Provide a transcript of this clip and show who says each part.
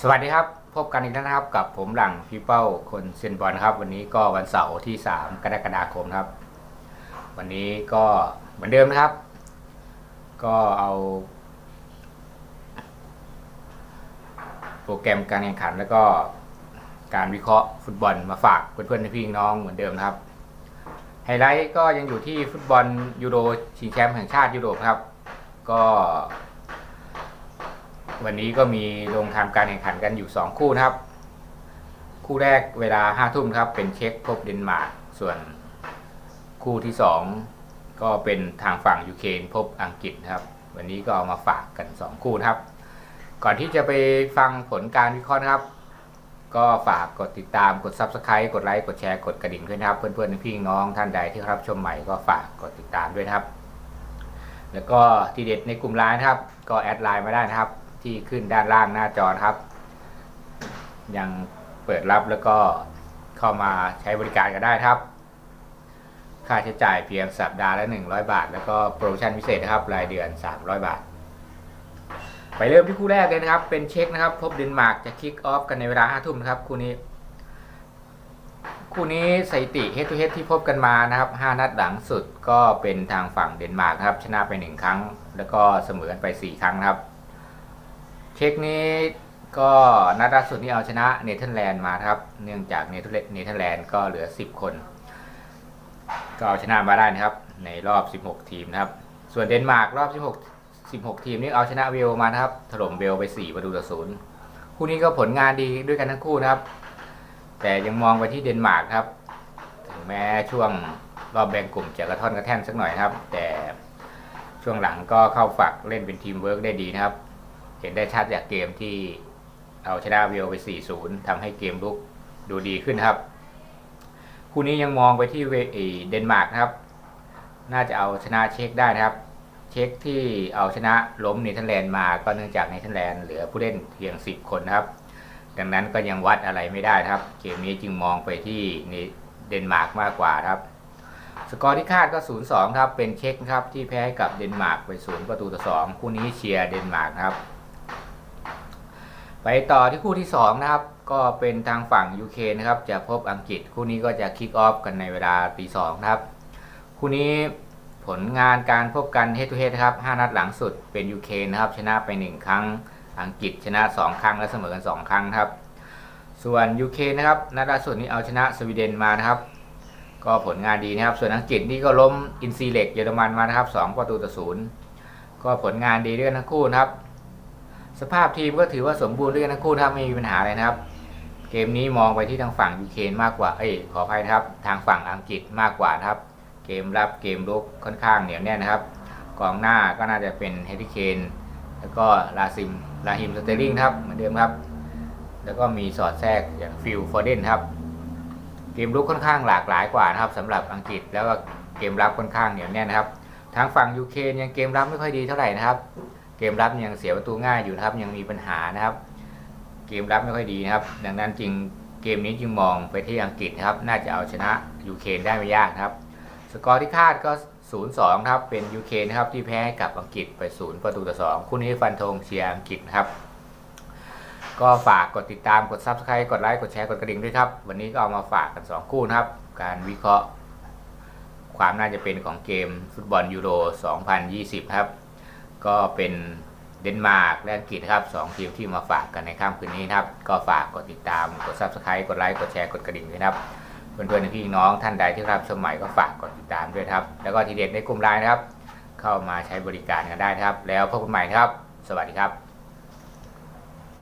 Speaker 1: สวัสดีครับพบกันอีกแล้วนะครับกับผมหลังพี่เป้าคนเซียนบอลครับ วันนี้ก็วันเสาร์ที่ 3 กรกฎาคมครับ วันนี้ก็เหมือนเดิมนะครับ ก็เอา โปรแกรมการแข่งขันแล้วก็การวิเคราะห์ฟุตบอลมาฝากเพื่อนๆพี่น้องเหมือนเดิมนะครับไฮไลท์ก็ยังอยู่ที่ฟุตบอลยูโรชิงแชมป์แห่งชาติยุโรปครับ ก็ วันนี้ก็มีลงทำการแข่งขันกันอยู่ 2 คู่นะครับ คู่แรกเวลา5ทุ่มครับ เป็นเช็กพบเดนมาร์กส่วนคู่ที่ 2 ก็เป็นทางฝั่งยูเครนพบอังกฤษนะครับ วันนี้ก็เอามาฝากกัน 2 คู่ครับ ก่อนที่จะไปฟังผลการวิเคราะห์นะครับ ก็ฝากกดติดตามกด Subscribe กดไลค์กดแชร์กดกระดิ่งด้วยนะครับเพื่อนๆพี่น้องท่านใดที่รับชมใหม่ก็ฝากกดติดตามด้วยนะครับ แล้วก็ทีเด็ดในกลุ่มไลน์นะครับ ก็แอดไลน์มาได้นะครับ ที่ขึ้นด้านล่างหน้าจอนะครับ ยังเปิดรับแล้วก็เข้ามาใช้บริการกันได้ครับ ค่าใช้จ่ายเพียงสัปดาห์ละ 100 บาท แล้วก็โปรโมชั่นพิเศษนะครับ รายเดือน 300 บาท ไปเริ่มที่คู่แรกเลยนะครับ เป็นเช็คนะครับ พบเดนมาร์กจะคิกออฟกันในเวลา5ทุ่มนะครับ คู่นี้ คู่นี้สถิติ head to h e a ที่พบกันมานะครับ 5 นัดหลังสุดก็เป็นทางฝั่งเดนมาร์กครับ ชนะไป 1 ครั้ง แล้วก็เสมอกันไป 4 ครั้งครับ เช็คนี้ก็นัดล่าสุดนี่เอาชนะเนเธอร์แลนด์มาครับ เนื่องจากเนเธอร์แลนด์ก็เหลือ 10 คน ก็เอาชนะมาได้นะครับ ในรอบ 16 ทีมนะครับ ส่วนเดนมาร์กรอบ 16 16 ทีมนี่เอาชนะเวลมานะครับ ถล่มเวลไป 4 ประตูต่อศูนย์คู่นี้ก็ผลงานดีด้วยกันทั้งคู่นะครับ แต่ยังมองไปที่เดนมาร์กครับ ถึงแม้ช่วงรอบแบ่งกลุ่มจะกระท่อนกระแท่นสักหน่อยครับ แต่ช่วงหลังก็เข้าฝักเล่นเป็นทีมเวิร์กได้ดีนะครับ เห็นได้ชัดจากเกมที่เอาชนะเวลไป 4-0ทำให้เกมลุกดูดีขึ้นครับ คู่นี้ยังมองไปที่เเดนมาร์กนะครับ น่าจะเอาชนะเช็คได้นะครับ เช็คที่เอาชนะล้มเนเธอร์แลนด์มาก็เนื่องจากเนเธอร์แลนด์เหลือผู้เล่นเพียง 10 คนนะครับ ดังนั้นก็ยังวัดอะไรไม่ได้ครับ เกมนี้จึงมองไปที่เดนมาร์กมากกว่าครับ สกอร์ที่คาดก็ 0-2 ครับ เป็นเช็คครับที่แพ้กับเดนมาร์กไป 0 ประตูต่อ 2 คู่นี้เชียร์เดนมาร์กครับ ไปต่อที่คู่ที่2นะครับ ก็เป็นทางฝั่งยูเคนะครับ จะพบอังกฤษคู่นี้ก็จะคิกออฟกันในเวลาตี2นะครับ คู่นี้ผลงานการพบกัน head to head นะครับ5นัดหลังสุดเป็นยูเคนะครับ ชนะไป 1 ครั้งอังกฤษชนะ 2 ครั้งและเสมอกัน 2 ครั้งครับ ส่วนยูเคนะครับนัดล่าสุดนี้เอาชนะสวีเดนมานะครับ ก็ผลงานดีนะครับ ส่วนอังกฤษนี่ก็ล้มอินซีเล็กเยอรมันมานะครับ 2 ประตูต่อศูนย์ก็ผลงานดีด้วยกันทั้งคู่นะครับ สภาพทีมก็ถือว่าสมบูรณ์ด้วยกันทั้งคู่นะครับไม่มีปัญหาเลยนะครับ เกมนี้มองไปที่ทางฝั่งยูเครนมากกว่าเอ้ยขออภัยนะครับ ทางฝั่งอังกฤษมากกว่านะครับ เกมรับเกมลุกค่อนข้างเหนียวแน่นนะครับกองหน้าก็น่าจะเป็นเฮดิเคนแล้วก็ลาซิมลาฮิมสเตอร์ลิงครับเหมือนเดิมครับ แล้วก็มีสอดแทรกอย่างฟิลฟอร์เดนครับ เกมรุกค่อนข้างหลากหลายกว่านะครับสำหรับอังกฤษแล้วก็เกมรับค่อนข้างเหนียวแน่นนะครับ ทางฝั่งยูเครนยังเกมรับไม่ค่อยดีเท่าไหร่นะครับ เกมรับยังเสียประตูง่ายอยู่นะครับ ยังมีปัญหานะครับ เกมรับไม่ค่อยดีนะครับ ดังนั้นจึงเกมนี้จึงมองไปที่อังกฤษนะครับ น่าจะเอาชนะยูเครนได้ไม่ยากครับ สกอร์ที่คาดก็ 0-2 ครับ เป็นยูเครนนะครับที่แพ้กับอังกฤษไป 0 ประตูต่อ 2 คู่นี้ฟันธงเชียร์อังกฤษครับ ก็ฝากกดติดตามกด Subscribe กดไลค์กดแชร์กดกระดิ่งด้วยครับ วันนี้ก็เอามาฝากกัน 2 คู่นะครับ การวิเคราะห์ความน่าจะเป็นของเกมฟุตบอลยูโร 2020 ครับ ก็เป็นเดนมาร์กและอังกฤษครับสองทีมที่มาฝากกันในค่ำคืนนี้ครับ ก็ฝากกดติดตาม กด Subscribe กดไลค์ กดแชร์ กดกระดิ่งด้วยครับ เพื่อนๆพี่น้องท่านใดที่รับสมัยก็ฝากกดติดตามด้วยครับ แล้วก็ทีเด็ดในกลุ่มไลน์นะครับ เข้ามาใช้บริการกันได้ครับ แล้วพบกันใหม่นะครับ สวัสดีครับ